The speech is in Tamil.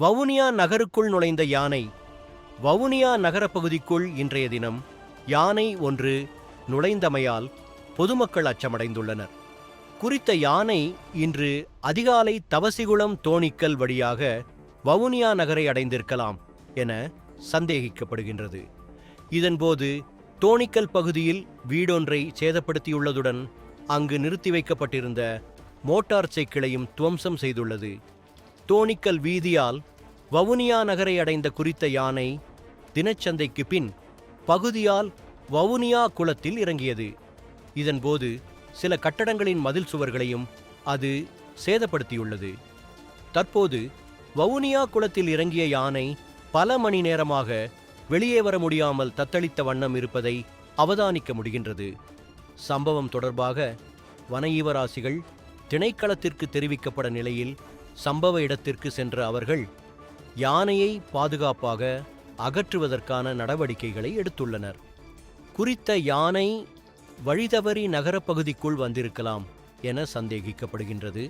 வவுனியா நகருக்குள் நுழைந்த யானை வவுனியா நகரப்பகுதிக்குள் இன்றைய தினம் யானை ஒன்று நுழைந்தமையால் பொதுமக்கள் அச்சமடைந்துள்ளனர். குறித்த யானை இன்று அதிகாலை தவசிகுளம் தோணிக்கல் வழியாக வவுனியா நகரை அடைந்திருக்கலாம் என சந்தேகிக்கப்படுகின்றது. இதன்போது தோணிக்கல் பகுதியில் வீடொன்றை சேதப்படுத்தியுள்ளதுடன் அங்கு நிறுத்தி வைக்கப்பட்டிருந்த மோட்டார் சைக்கிளையும் துவம்சம் செய்துள்ளது. தோணிக்கல் வீதியால் வவுனியா நகரை அடைந்த குறித்த யானை தினச்சந்தைக்கு பின் பகுதியால் வவுனியா குளத்தில் இறங்கியது. இதன்போது சில கட்டடங்களின் மதில் சுவர்களையும் அது சேதப்படுத்தியுள்ளது. தற்போது வவுனியா குளத்தில் இறங்கிய யானை பல மணி நேரமாக வெளியே வர முடியாமல் தத்தளித்த வண்ணம் இருப்பதை அவதானிக்க முடிகின்றது. சம்பவம் தொடர்பாக வனஈவராசிகள் திணைக்களத்திற்கு தெரிவிக்கப்பட நிலையில் சம்பவ இடத்திற்கு சென்ற அவர்கள் யானையை பாதுகாப்பாக அகற்றுவதற்கான நடவடிக்கைகளை எடுத்துள்ளனர். குறித்த யானை வழிதவறி நகரப்பகுதிக்குள் வந்திருக்கலாம் என சந்தேகிக்கப்படுகின்றது.